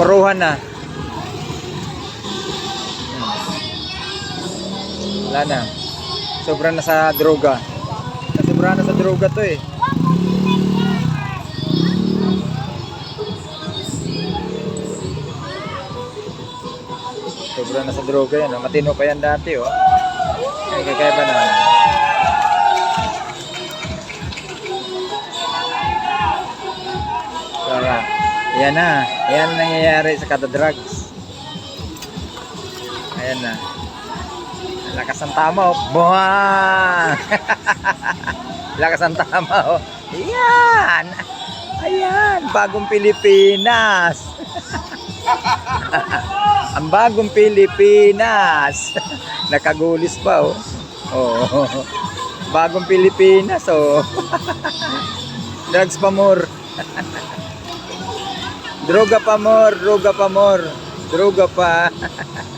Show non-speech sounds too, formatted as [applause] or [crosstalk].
Puruhan na. Wala na. Sobra na sa droga. Sobra na sa droga to eh. Sobra na sa droga yan. oh. Matino pa yan dati oh. Ay, Yan na. Yan ang nangyayari sa kada drugs. Ayan na. Lakas ang tama oh. Buwang! [laughs] Lakas ang tama oh. Yan! Ayan! Bagong Pilipinas! [laughs] ang bagong Pilipinas! [laughs] Nakagulis pa oh. Oh. Bagong Pilipinas oh. Drugs pa more. Droga pa more, droga pa more. Droga pa. [laughs]